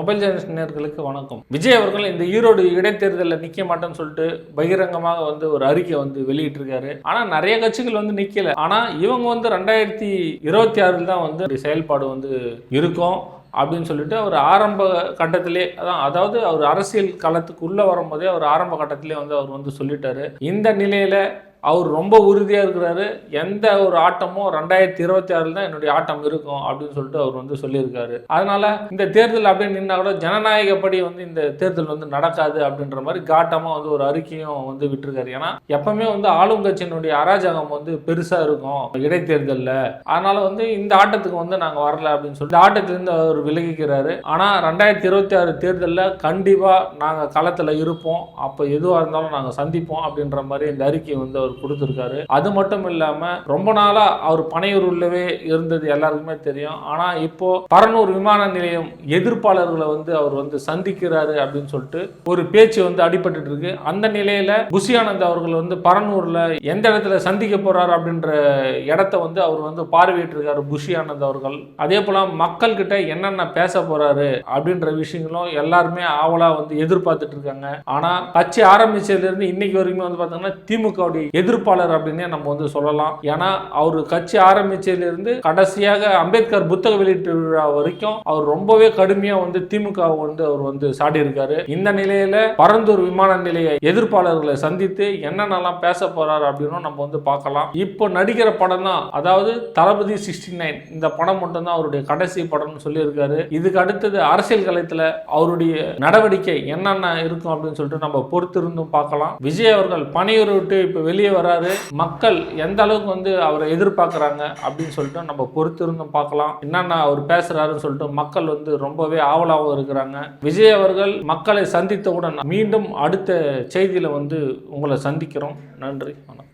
Mobile ஜெனரேஷனர்களுக்கு வணக்கம். விஜய் அவர்கள் இந்த ஈரோடு இடைத்தேர்தலில் நிக்க மாட்டேன்னு சொல்லிட்டு பகிரங்கமாக வந்து ஒரு அறிக்கை வந்து வெளியிட்டிருக்காரு. ஆனா நிறைய கட்சிகள் வந்து நிக்கல. ஆனா இவங்க வந்து ரெண்டாயிரத்தி இருபத்தி ஆறில் தான் வந்து செயல்பாடு வந்து இருக்கும் அப்படின்னு சொல்லிட்டு அவர் ஆரம்ப கட்டத்திலே அதான் அதாவது அவர் அரசியல் களத்துக்கு உள்ள வரும்போதே அவர் ஆரம்ப கட்டத்திலே வந்து அவர் வந்து சொல்லிட்டாரு. இந்த நிலையில அவர் ரொம்ப உறுதியாக இருக்கிறாரு. எந்த ஒரு ஆட்டமும் ரெண்டாயிரத்தி இருபத்தி ஆறில் தான் என்னுடைய ஆட்டம் இருக்கும் அப்படின்னு சொல்லிட்டு அவர் வந்து சொல்லியிருக்காரு. அதனால இந்த தேர்தல் அப்படியே நின்னா கூட ஜனநாயகப்படி வந்து இந்த தேர்தல் வந்து நடக்காது அப்படின்ற மாதிரி காட்டமாக வந்து ஒரு அறிக்கையும் வந்து விட்டுருக்காரு. ஏன்னா எப்பவுமே வந்து ஆளுங்கட்சியினுடைய அராஜகம் வந்து பெருசாக இருக்கும் இடைத்தேர்தலில். அதனால வந்து இந்த ஆட்டத்துக்கு வந்து நாங்கள் வரல அப்படின்னு சொல்லிட்டு இந்த ஆட்டத்திலேருந்து அவர் விலகிக்கிறாரு. ஆனால் ரெண்டாயிரத்தி இருபத்தி ஆறு தேர்தலில் கண்டிப்பாக நாங்கள் களத்தில் இருப்போம். அப்போ எதுவாக இருந்தாலும் நாங்கள் சந்திப்போம் அப்படின்ற மாதிரி இந்த அறிக்கையை வந்து அவர் கொடுத்துருக்காரு. அது மட்டும் இல்லாமல் ரொம்ப நாளாக அவர் பனையூர் உள்ளவே இருந்தது எல்லாருக்குமே தெரியும். ஆனால் இப்போ பரனூர் விமான நிலையம் எதிர்ப்பாளர்களை வந்து அவர் வந்து சந்திக்கிறாரு அப்படின்னு சொல்லிட்டு ஒரு பேச்சு வந்து அடிபட்டு இருக்கு. அந்த நிலையில புஷி அவர்கள் வந்து பரனூர்ல எந்த இடத்துல சந்திக்க போறாரு அப்படின்ற இடத்த வந்து அவர் வந்து பார்வையிட்டு இருக்காரு புஷி அவர்கள். அதே போல மக்கள் கிட்ட என்னென்ன பேச போறாரு அப்படின்ற விஷயங்களும் எல்லாருமே ஆவலா வந்து எதிர்பார்த்துட்டு இருக்காங்க. ஆனா கட்சி ஆரம்பிச்சதுல இருந்து இன்னைக்கு வரைக்கும் வந்து பாத்தீங்கன்னா திமுகவுடைய எதிர்ப்பாளர் அப்படின்னே நம்ம வந்து சொல்லலாம். ஏன்னா அவர் கட்சி ஆரம்பிச்சதுலேருந்து கடைசியாக அம்பேத்கர் புத்தக வெளியீட்டு விழா வரைக்கும் அவர் ரொம்பவே கடுமையாக வந்து திமுக வந்து அவர் வந்து சாடி இருக்காரு இந்த நிலையில பரந்தூர் விமான நிலைய எதிர்ப்பாளர்களை சந்தித்து என்னென்னலாம் பேச போறாரு அப்படின்னு நம்ம வந்து பார்க்கலாம். இப்போ நடிக்கிற படம் தான் அதாவது தளபதி சிக்ஸ்டி நைன் இந்த படம் மட்டும்தான் அவருடைய கடைசி படம்னு சொல்லியிருக்காரு. இதுக்கு அடுத்தது அரசியல் களத்தில் அவருடைய நடவடிக்கை என்னென்ன இருக்கும் அப்படின்னு சொல்லிட்டு நம்ம பொறுத்திருந்தும் பார்க்கலாம். விஜய் அவர்கள் பணியூரை விட்டு இப்போ வெளியே வராரு மக்கள் எந்த அளவுக்கு வந்து அவரை எதிர்பார்க்குறாங்க அப்படின்னு சொல்லிட்டு நம்ம பொறுத்திருந்தும் பார்க்கலாம். என்னென்ன அவர் பேசுகிறாருன்னு சொல்லிட்டு மக்கள் வந்து ரொம்பவே ஆவலாகவும் இருக்கிறாங்க. விஜய் அவர்கள் மக்களை சந்தித்தவுடன் மீண்டும் அடுத்த செய்தியில் வந்து உங்களை சந்திக்கிறோம். நன்றி வணக்கம்.